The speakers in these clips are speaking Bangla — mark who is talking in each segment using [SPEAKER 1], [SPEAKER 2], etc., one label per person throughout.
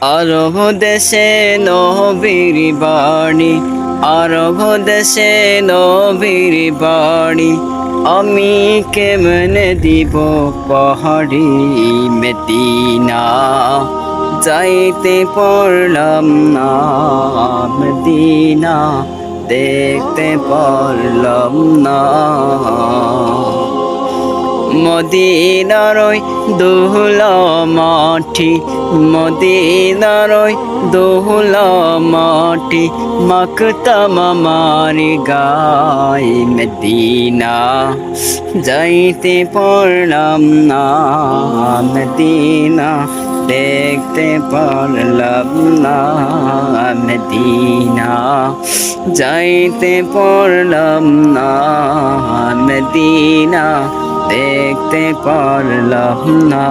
[SPEAKER 1] আরব দেশে নবীর বাণী আরব দেশে নবীর বাণী। আমি কেমনে দিব পাহাড়ি মেদিনা? যাইতে পড়লাম না মদিনা, দেখতে পারলাম না। মদিনারই দোহলা মাটি মদিনারই দোহলা মাটি, মাকতাম মারি গাই মদিনা। যাইতে পারলাম না মদিনা, দেখতে পারলাম না মদিনা। যাইতে পারলাম না মদিনা। দেখতে পারলাম না।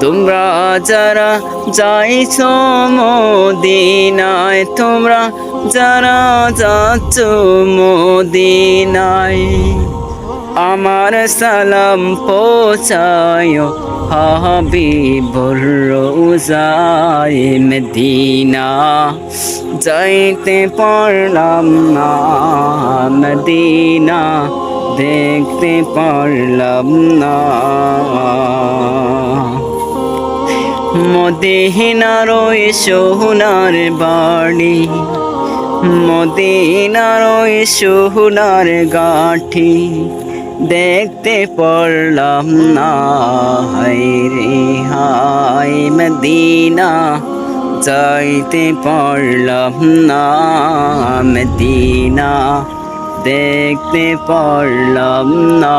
[SPEAKER 1] তোমরা যারা যাইছ মদিনায় তোমরা যারা যাচ্ছ মদিনায় আমার সালাম পৌঁছায়। হাবিবুর রোজায় মদিনা। যাইতে পারলাম না মদিনা। দেখতে পারলাম না। মদিনার ওই সোনার বাড়ি মদিনার ওই সোনার গাঠি। দেখতে পারলাম না। হাই রে হাই মদিনা, যাইতে পারলাম না। মদিনা, দেখতে পারলাম না।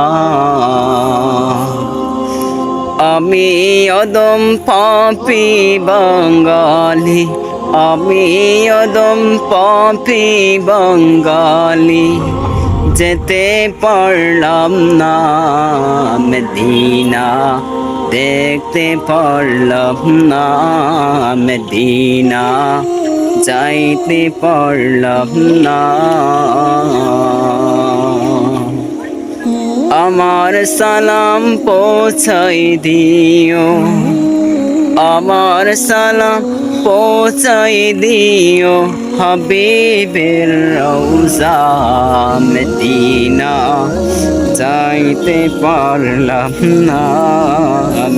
[SPEAKER 1] আমি অদম পাপি বাঙালি, আমি অদম পাপি বাঙালি। যেতে পারলাম না, মদিনা। দেখতে পারলাম না, মদিনা। যাইতে পারলাম না। আমার সালাম পৌঁছাই দিও। আমার সালাম পৌঁছাই দিও হাবিবের রৌজা মদিনা। যাইতে পারলাম না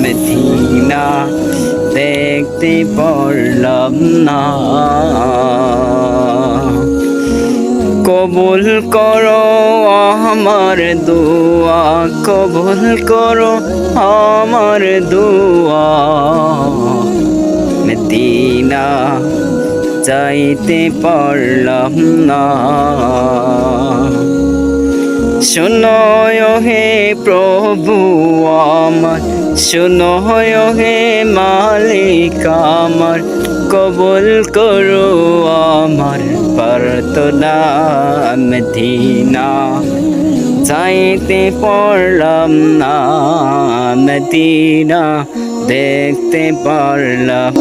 [SPEAKER 1] মদিনা দেখতে পারলাম না। কবুল করো, আমার দোয়া কবুল করো, আমার দোয়া। মদিনা যাইতে পারলাম না। শুনয় হে প্রভু আমার শুনয় হে মালিক আমার, কবুল করো আমার প্রার্থনা মদিনা। চাইতে পড়লাম না মদিনা, দেখতে পারলাম